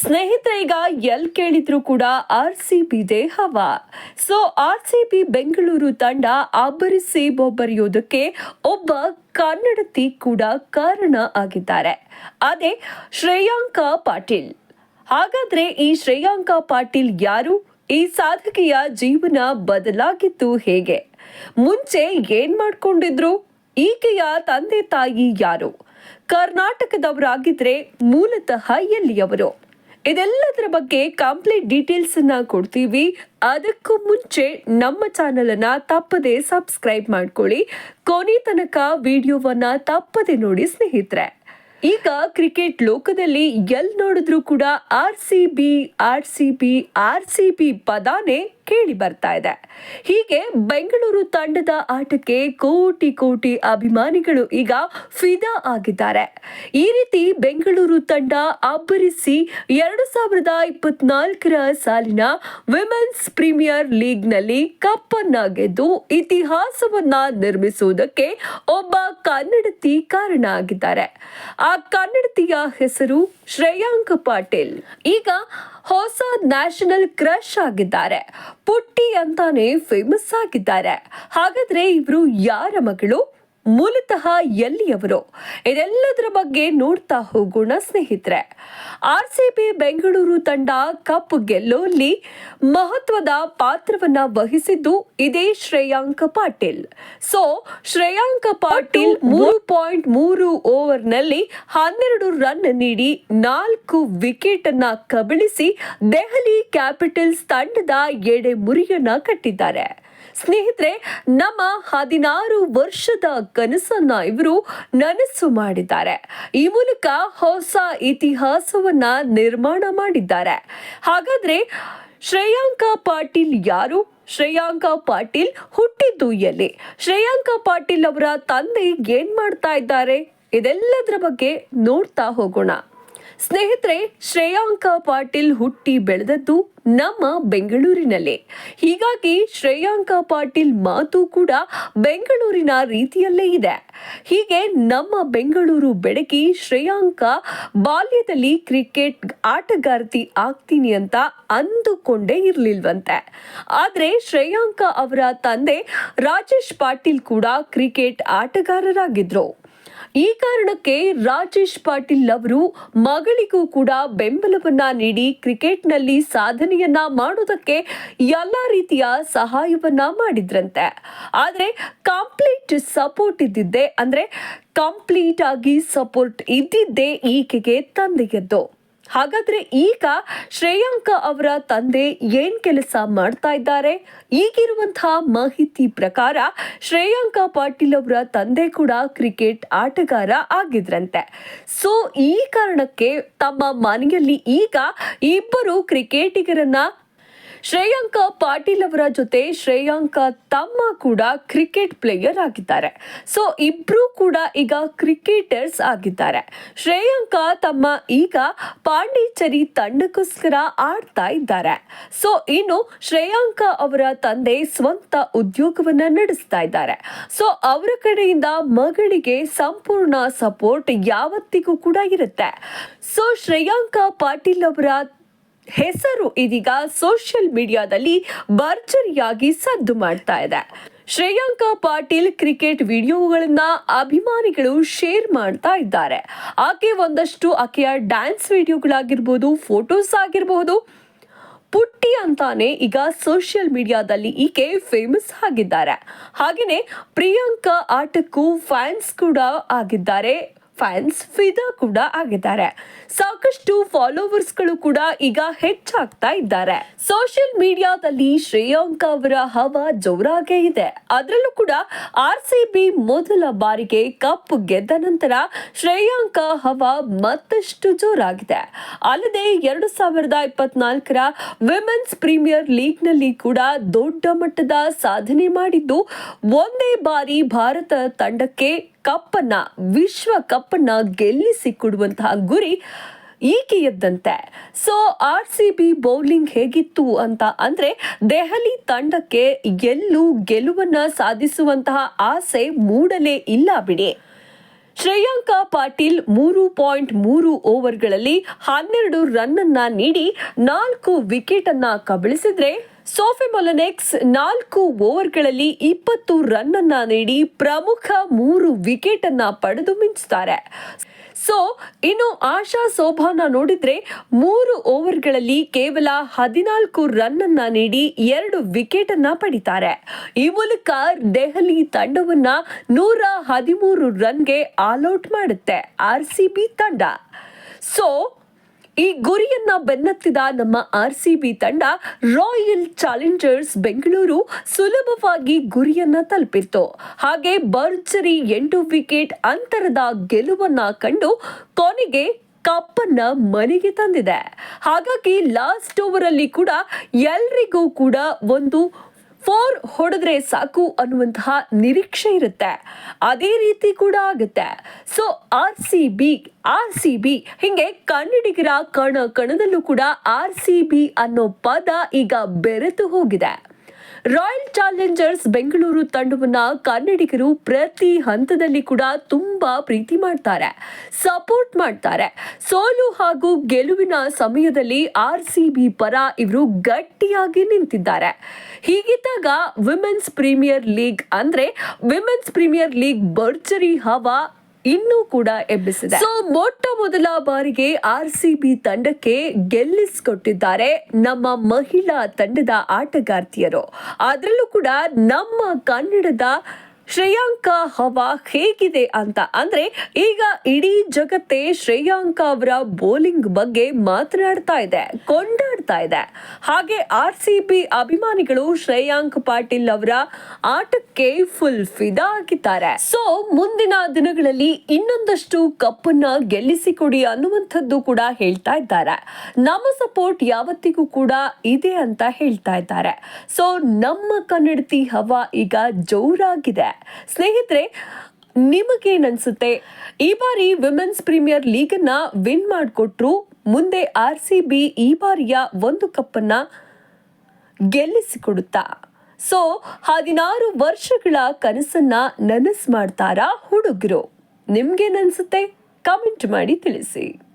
ಸ್ನೇಹಿತರೆ, ಈಗ ಎಲ್ ಕೇಳಿದ್ರು ಕೂಡ R C B ದೇಹವ so R C B Bengaluru ತಂಡ ಅಬ್ಬರಿಸಿ ಬೊಬ್ಬರಿಯೋದಕ್ಕೆ ಒಬ್ಬ ಕನ್ನಡತಿ ಕೂಡ ಕಾರಣ ಆಗಿದ್ದಾರೆ. ಅದೇ ಶ್ರೇಯಾಂಕ ಪಾಟೀಲ್. ಹಾಗಾದ್ರೆ ಈ ಶ್ರೇಯಾಂಕ ಪಾಟೀಲ್ ಯಾರು? ಈ ಸಾಧಕಿಯ ಜೀವನ ಬದಲಾಗಿತ್ತು ಹೇಗೆ? ಮುಂಚೆ ಏನ್ ಮಾಡ್ಕೊಂಡಿದ್ರು? ಈಕೆಯ ತಂದೆ ತಾಯಿ ಯಾರು? ಕರ್ನಾಟಕದವರಾಗಿದ್ರೆ ಮೂಲತಃ ಎಲ್ಲಿಯವರು? ಇದೆಲ್ಲದರ ಬಗ್ಗೆ ಕಂಪ್ಲೀಟ್ ಡೀಟೇಲ್ಸ್ ಅನ್ನ ಕೊಡ್ತೀವಿ. ಅದಕ್ಕೂ ಮುಂಚೆ ನಮ್ಮ ಚಾನೆಲ್ ಅನ್ನ ತಪ್ಪದೆ ಸಬ್ಸ್ಕ್ರೈಬ್ ಮಾಡ್ಕೊಳ್ಳಿ. ಕೊನೆ ತನಕ ವಿಡಿಯೋವನ್ನ ತಪ್ಪದೆ ನೋಡಿ ಸ್ನೇಹಿತರೆ. ಈಗ ಕ್ರಿಕೆಟ್ ಲೋಕದಲ್ಲಿ ಎಲ್ಲಿ ನೋಡಿದ್ರೂ ಕೂಡ R C B R C B R C B ಪದಾನೇ ಕೇಳಿ ಬರ್ತಾ ಇದೆ. ಹೀಗೆ ಬೆಂಗಳೂರು ತಂಡದ ಆಟಕ್ಕೆ ಕೋಟಿ ಕೋಟಿ ಅಭಿಮಾನಿಗಳು ಈಗ ಫಿದಾ ಆಗಿದ್ದಾರೆ. ಈ ರೀತಿ ಬೆಂಗಳೂರು ತಂಡ ಅಬ್ಬರಿಸಿ ಎರಡು ಸಾವಿರದ ಇಪ್ಪತ್ನಾಲ್ಕರ ಸಾಲಿನ ವಿಮೆನ್ಸ್ ಪ್ರೀಮಿಯರ್ ಲೀಗ್ನಲ್ಲಿ ಕಪ್ಪನ್ನ ಗೆದ್ದು ಇತಿಹಾಸವನ್ನ ನಿರ್ಮಿಸುವುದಕ್ಕೆ ಒಬ್ಬ ಕನ್ನಡತಿ ಕಾರಣ ಆಗಿದ್ದಾರೆ. ಆ ಕನ್ನಡತಿಯ ಹೆಸರು ಶ್ರೇಯಾಂಕ್ ಪಾಟೀಲ್. ಈಗ ಹೊಸ ನ್ಯಾಷನಲ್ ಕ್ರಶ್ ಆಗಿದ್ದಾರೆ. ಪುಟ್ಟಿ ಅಂತಾನೆ ಫೇಮಸ್ ಆಗಿದ್ದಾರೆ. ಹಾಗಾದ್ರೆ ಇವರು ಯಾರ ಮಗಳು? ಮೂಲತಃ ಎಲ್ಲಿಯವರು? ಇದೆಲ್ಲದರ ಬಗ್ಗೆ ನೋಡ್ತಾ ಹೋಗೋಣ ಸ್ನೇಹಿತರೆ. ಆರ್ ಸಿ ಬಿ ಬೆಂಗಳೂರು ತಂಡ ಕಪ್ ಗೆಲ್ಲುವಲ್ಲಿ ಮಹತ್ವದ ಪಾತ್ರವನ್ನ ವಹಿಸಿದ್ದು ಇದೇ ಶ್ರೇಯಾಂಕ ಪಾಟೀಲ್. ಸೊ, ಶ್ರೇಯಾಂಕ ಪಾಟೀಲ್ ಮೂರು ಪಾಯಿಂಟ್ ಮೂರು ಓವರ್ನಲ್ಲಿ ಹನ್ನೆರಡು ರನ್ ನೀಡಿ ನಾಲ್ಕು ವಿಕೆಟ್ ಅನ್ನ ಕಬಳಿಸಿ ದೆಹಲಿ ಕ್ಯಾಪಿಟಲ್ಸ್ ತಂಡದ ಎಡೆ ಮುರಿಯನ್ನ ಕಟ್ಟಿದ್ದಾರೆ. ಸ್ನೇಹಿತರೆ, ನಮ್ಮ ಹದಿನಾರು ವರ್ಷದ ಕನಸನ್ನ ಇವರು ನನಸು ಮಾಡಿದ್ದಾರೆ. ಈ ಮೂಲಕ ಹೊಸ ಇತಿಹಾಸವನ್ನ ನಿರ್ಮಾಣ ಮಾಡಿದ್ದಾರೆ. ಹಾಗಾದ್ರೆ ಶ್ರೇಯಾಂಕ ಪಾಟೀಲ್ ಯಾರು? ಶ್ರೇಯಾಂಕ ಪಾಟೀಲ್ ಹುಟ್ಟಿದ್ದು ಎಲ್ಲಿ? ಶ್ರೇಯಾಂಕ ಪಾಟೀಲ್ ಅವರ ತಂದೆ ಏನ್ ಮಾಡ್ತಾ ಇದ್ದಾರೆ? ಇದೆಲ್ಲದರ ಬಗ್ಗೆ ನೋಡ್ತಾ ಹೋಗೋಣ. ಸ್ನೇಹಿತರೆ, ಶ್ರೇಯಾಂಕ ಪಾಟೀಲ್ ಹುಟ್ಟಿ ಬೆಳೆದದ್ದು ನಮ್ಮ ಬೆಂಗಳೂರಿನಲ್ಲೇ. ಹೀಗಾಗಿ ಶ್ರೇಯಾಂಕ ಪಾಟೀಲ್ ಮಾತು ಕೂಡ ಬೆಂಗಳೂರಿನ ರೀತಿಯಲ್ಲೇ ಇದೆ. ಹೀಗೆ ನಮ್ಮ ಬೆಂಗಳೂರು ಬೆಡಗಿ ಶ್ರೇಯಾಂಕ ಬಾಲ್ಯದಲ್ಲಿ ಕ್ರಿಕೆಟ್ ಆಟಗಾರ್ತಿ ಆಗ್ತೀನಿ ಅಂತ ಅಂದುಕೊಂಡೇ ಇರಲಿಲ್ವಂತೆ. ಆದ್ರೆ ಶ್ರೇಯಾಂಕ ಅವರ ತಂದೆ ರಾಜೇಶ್ ಪಾಟೀಲ್ ಕೂಡ ಕ್ರಿಕೆಟ್ ಆಟಗಾರರಾಗಿದ್ರು. ಈ ಕಾರಣಕ್ಕೆ ರಾಜೇಶ್ ಪಾಟೀಲ್ ಅವರು ಮಗಳಿಗೂ ಕೂಡ ಬೆಂಬಲವನ್ನ ನೀಡಿ ಕ್ರಿಕೆಟ್ನಲ್ಲಿ ಸಾಧನೆಯನ್ನ ಮಾಡೋದಕ್ಕೆ ಎಲ್ಲ ರೀತಿಯ ಸಹಾಯವನ್ನ ಮಾಡಿದ್ರಂತೆ. ಆದರೆ ಕಂಪ್ಲೀಟ್ ಸಪೋರ್ಟ್ ಇದ್ದಿದ್ದೆ, ಅಂದ್ರೆ ಕಂಪ್ಲೀಟ್ ಆಗಿ ಸಪೋರ್ಟ್ ಇದ್ದಿದ್ದೇ ಈಕೆಗೆ ತಂದೆಯದ್ದು ಹಾಗಾದ್ರೆ ಈಗ ಶ್ರೇಯಾಂಕ ಅವರ ತಂದೆ ಏನ್ ಕೆಲಸ ಮಾಡ್ತಾ ಇದ್ದಾರೆ? ಈಗಿರುವಂತಹ ಮಾಹಿತಿ ಪ್ರಕಾರ ಶ್ರೇಯಾಂಕ ಪಾಟೀಲ್ ಅವರ ತಂದೆ ಕೂಡ ಕ್ರಿಕೆಟ್ ಆಟಗಾರ ಆಗಿದ್ರಂತೆ. ಸೊ ಈ ಕಾರಣಕ್ಕೆ ತಮ್ಮ ಮನೆಯಲ್ಲಿ ಈಗ ಇಬ್ಬರು ಕ್ರಿಕೆಟಿಗರನ್ನ ಶ್ರೇಯಾಂಕ ಪಾಟೀಲ್ ಅವರ ಜೊತೆ ಶ್ರೇಯಾಂಕ ತಮ್ಮ ಕೂಡ ಕ್ರಿಕೆಟ್ ಪ್ಲೇಯರ್ ಆಗಿದ್ದಾರೆ. ಸೊ ಇಬ್ರು ಕೂಡ ಈಗ ಕ್ರಿಕೆಟರ್ಸ್ ಆಗಿದ್ದಾರೆ. ಶ್ರೇಯಾಂಕ ತಮ್ಮ ಈಗ ಪಾಂಡಿಚೇರಿ ತಂಡಕ್ಕೋಸ್ಕರ ಆಡ್ತಾ ಇದ್ದಾರೆ. ಸೊ ಇನ್ನು ಶ್ರೇಯಾಂಕ ಅವರ ತಂದೆ ಸ್ವಂತ ಉದ್ಯೋಗವನ್ನ ನಡೆಸ್ತಾ ಇದ್ದಾರೆ. ಸೊ ಅವರ ಕಡೆಯಿಂದ ಮಗಳಿಗೆ ಸಂಪೂರ್ಣ ಸಪೋರ್ಟ್ ಯಾವತ್ತಿಗೂ ಕೂಡ ಇರುತ್ತೆ. ಸೊ ಶ್ರೇಯಾಂಕ ಪಾಟೀಲ್ ಅವರ ಹೆಸರು ಇದೀಗ ಸೋಷಿಯಲ್ ಮೀಡಿಯಾದಲ್ಲಿ ಭರ್ಜರಿಯಾಗಿ ಸದ್ದು ಮಾಡ್ತಾ ಇದೆ. ಶ್ರೇಯಾಂಕ ಪಾಟೀಲ್ ಕ್ರಿಕೆಟ್ ವಿಡಿಯೋಗಳನ್ನ ಅಭಿಮಾನಿಗಳು ಶೇರ್ ಮಾಡ್ತಾ ಇದ್ದಾರೆ. ಆಕೆ ಒಂದಷ್ಟು ಆಕೆಯ ಡ್ಯಾನ್ಸ್ ವಿಡಿಯೋಗಳಾಗಿರ್ಬೋದು ಫೋಟೋಸ್ ಆಗಿರಬಹುದು ಪುಟ್ಟಿ ಅಂತಾನೆ ಈಗ ಸೋಷಿಯಲ್ ಮೀಡಿಯಾದಲ್ಲಿ ಈಕೆ ಫೇಮಸ್ ಆಗಿದ್ದಾರೆ. ಹಾಗೆಯೇ ಪ್ರಿಯಾಂಕಾ ಆಟಕ್ಕೂ ಫ್ಯಾನ್ಸ್ ಕೂಡ ಆಗಿದ್ದಾರೆ. ಫ್ಯಾನ್ಸ್ ಫಿದಾ ಕೂಡ ಆಗಿದ್ದಾರೆ. ಸಾಕಷ್ಟು ಫಾಲೋವರ್ಸ್ಗಳು ಕೂಡ ಈಗ ಹೆಚ್ಚಾಗ್ತಾ ಇದ್ದಾರೆ. ಸೋಷಿಯಲ್ ಮೀಡಿಯಾದಲ್ಲಿ ಶ್ರೇಯಾಂಕ ಅವರ ಹವ ಜೋರಾಗೇ ಇದೆ. ಅದರಲ್ಲೂ ಕೂಡ ಆರ್ ಸಿ ಮೊದಲ ಬಾರಿಗೆ ಕಪ್ ಗೆದ್ದ ನಂತರ ಶ್ರೇಯಾಂಕ ಹವಾ ಮತ್ತಷ್ಟು ಜೋರಾಗಿದೆ. ಅಲ್ಲದೆ ಎರಡು ಸಾವಿರದ ಇಪ್ಪತ್ನಾಲ್ಕರ ವಿಮೆನ್ಸ್ ಪ್ರೀಮಿಯರ್ ಲೀಗ್ನಲ್ಲಿ ಕೂಡ ದೊಡ್ಡ ಮಟ್ಟದ ಸಾಧನೆ ಮಾಡಿದ್ದು, ಒಂದೇ ಬಾರಿ ಭಾರತ ತಂಡಕ್ಕೆ ಕಪ್ಪನ್ನ ವಿಶ್ವ ಕಪ್ಪನ್ನ ಗೆಲ್ಲಿಸಿ ಕೊಡುವಂತಹ ಗುರಿ ಈಕೆಯದ್ದಂತೆ so R C B bowling ಹೇಗಿತ್ತು ಅಂತ ಅಂದ್ರೆ ದೆಹಲಿ ತಂಡಕ್ಕೆ ಎಲ್ಲೂ ಗೆಲುವನ್ನ ಸಾಧಿಸುವಂತಹ ಆಸೆ ಮೂಡಲೇ ಇಲ್ಲ ಬಿಡಿ. ಶ್ರೇಯಾಂಕ ಪಾಟೀಲ್ ಮೂರು ಪಾಯಿಂಟ್ ಮೂರು ಓವರ್ಗಳಲ್ಲಿ ಹನ್ನೆರಡು ರನ್ನನ್ನು ನೀಡಿ ನಾಲ್ಕು ವಿಕೆಟನ್ನು ಕಬಳಿಸಿದ್ರೆ ಸೋಫಿ ಮೊಲನೆಕ್ಸ್ ನಾಲ್ಕು ಓವರ್ಗಳಲ್ಲಿ ಇಪ್ಪತ್ತು ರನ್ ಅನ್ನ ನೀಡಿ ಪ್ರಮುಖ ಮೂರು ವಿಕೆಟ್ ಅನ್ನ ಪಡೆದು ಮಿಂಚುತ್ತಾರೆ ಸೊ, ಇನ್ನು ಆಶಾ ಸೋಭಾನ ನೋಡಿದ್ರೆ ಮೂರು ಓವರ್ಗಳಲ್ಲಿ ಕೇವಲ ಹದಿನಾಲ್ಕು ರನ್ ಅನ್ನ ನೀಡಿ ಎರಡು ವಿಕೆಟ್ ಅನ್ನ ಪಡಿತಾರೆ. ಈ ಮೂಲಕ ದೆಹಲಿ ತಂಡವನ್ನ ನೂರ ಹದಿಮೂರು ರನ್ಗೆ ಆಲ್ಔಟ್ ಮಾಡುತ್ತೆ ಆರ್ ಸಿ ಬಿ ತಂಡ. ಸೊ ಈ ಗುರಿಯನ್ನ ಬೆನ್ನತ್ತಿದ ನಮ್ಮ ಆರ್ ಸಿ ಬಿ ತಂಡ ರಾಯಲ್ ಚಾಲೆಂಜರ್ಸ್ ಬೆಂಗಳೂರು ಸುಲಭವಾಗಿ ಗುರಿಯನ್ನ ತಲುಪಿತ್ತು. ಹಾಗೆ ಭರ್ಜರಿ ಎಂಟು ವಿಕೆಟ್ ಅಂತರದ ಗೆಲುವನ್ನ ಕಂಡು ಕೊನೆಗೆ ಕಪ್ಪನ್ನ ಮನೆಗೆ ತಂದಿದೆ. ಹಾಗಾಗಿ ಲಾಸ್ಟ್ ಓವರ್ ಅಲ್ಲಿ ಕೂಡ ಎಲ್ರಿಗೂ ಕೂಡ ಒಂದು ಫೋರ್ ಹೊಡೆದ್ರೆ ಸಾಕು ಅನ್ನುವಂತಹ ನಿರೀಕ್ಷೆ ಇರುತ್ತೆ. ಅದೇ ರೀತಿ ಕೂಡ ಆಗುತ್ತೆ. So R C B R C B ಹಿಂಗೆ ಕನ್ನಡಿಗರ ಕಣ ಕಣದಲ್ಲೂ ಕೂಡ ಆರ್ ಸಿ ಬಿ ಅನ್ನೋ ಪದ ಈಗ ಬೆರೆತು ಹೋಗಿದೆ. ರಾಯಲ್ ಚಾಲೆಂಜರ್ಸ್ ಬೆಂಗಳೂರು ತಂಡವನ್ನ ಕನ್ನಡಿಗರು ಪ್ರತಿ ಹಂತದಲ್ಲಿ ಕೂಡ ತುಂಬಾ ಪ್ರೀತಿ ಮಾಡ್ತಾರೆ ಸಪೋರ್ಟ್ ಮಾಡ್ತಾರೆ. ಸೋಲು ಹಾಗೂ ಗೆಲುವಿನ ಸಮಯದಲ್ಲಿ ಆರ್ ಸಿ ಬಿ ಪರ ಇವರು ಗಟ್ಟಿಯಾಗಿ ನಿಂತಿದ್ದಾರೆ. ಹೀಗಿದ್ದಾಗ ವಿಮೆನ್ಸ್ ಪ್ರೀಮಿಯರ್ ಲೀಗ್ ಅಂದ್ರೆ ವಿಮೆನ್ಸ್ ಪ್ರೀಮಿಯರ್ ಲೀಗ್ ಭರ್ಜರಿ ಹವಾ ಇನ್ನೂ ಕೂಡ ಎಬ್ಬಿಸಿದೆ. ಸೊ ಮೊಟ್ಟ ಮೊದಲ ಬಾರಿಗೆ ಆರ್ ಸಿ ಬಿ ತಂಡಕ್ಕೆ ಗೆಲ್ಲಿಸಿಕೊಟ್ಟಿದ್ದಾರೆ ನಮ್ಮ ಮಹಿಳಾ ತಂಡದ ಆಟಗಾರ್ತಿಯರು. ಅದರಲ್ಲೂ ಕೂಡ ನಮ್ಮ ಕನ್ನಡದ ಶ್ರೇಯಾಂಕ ಹವಾ ಹೇಗಿದೆ ಅಂತ ಅಂದ್ರೆ ಈಗ ಇಡೀ ಜಗತ್ತೇ ಶ್ರೇಯಾಂಕ ಅವರ ಬೌಲಿಂಗ್ ಬಗ್ಗೆ ಮಾತನಾಡ್ತಾ ಇದೆ, ಕೊಂಡಾಡ್ತಾ ಇದೆ. ಹಾಗೆ ಆರ್ ಸಿ ಬಿ ಅಭಿಮಾನಿಗಳು ಶ್ರೇಯಾಂಕ್ ಪಾಟೀಲ್ ಅವರ ಆಟಕ್ಕೆ ಫುಲ್ ಫಿದಾ ಆಗಿದ್ದಾರೆ. ಸೊ ಮುಂದಿನ ದಿನಗಳಲ್ಲಿ ಇನ್ನೊಂದಷ್ಟು ಕಪ್ಪನ್ನ ಗೆಲ್ಲಿಸಿಕೊಡಿ ಅನ್ನುವಂಥದ್ದು ಕೂಡ ಹೇಳ್ತಾ ಇದ್ದಾರೆ. ನಮ್ಮ ಸಪೋರ್ಟ್ ಯಾವತ್ತಿಗೂ ಕೂಡ ಇದೆ ಅಂತ ಹೇಳ್ತಾ ಇದ್ದಾರೆ. ಸೊ ನಮ್ಮ ಕನ್ನಡತಿ ಹವಾ ಈಗ ಜೋರಾಗಿದೆ. ಸ್ನೇಹಿತರೆ, ನಿಮಗೇನನ್ಸುತ್ತೆ? ಈ ಬಾರಿ ವಿಮೆನ್ಸ್ ಪ್ರೀಮಿಯರ್ ಲೀಗ್ ಅನ್ನ ವಿನ್ ಮಾಡಿಕೊಟ್ರು ಮುಂದೆ ಆರ್ ಸಿ ಬಿ ಈ ಬಾರಿಯ ಒಂದು ಕಪ್ಪನ್ನು ಗೆಲ್ಲಿಸಿಕೊಡುತ್ತಾ? ಸೊ ಹದಿನಾರು ವರ್ಷಗಳ ಕನಸನ್ನ ನನಸು ಮಾಡ್ತಾರಾ ಹುಡುಗರು? ನಿಮ್ಗೇನನ್ಸುತ್ತೆ? ಕಮೆಂಟ್ ಮಾಡಿ ತಿಳಿಸಿ.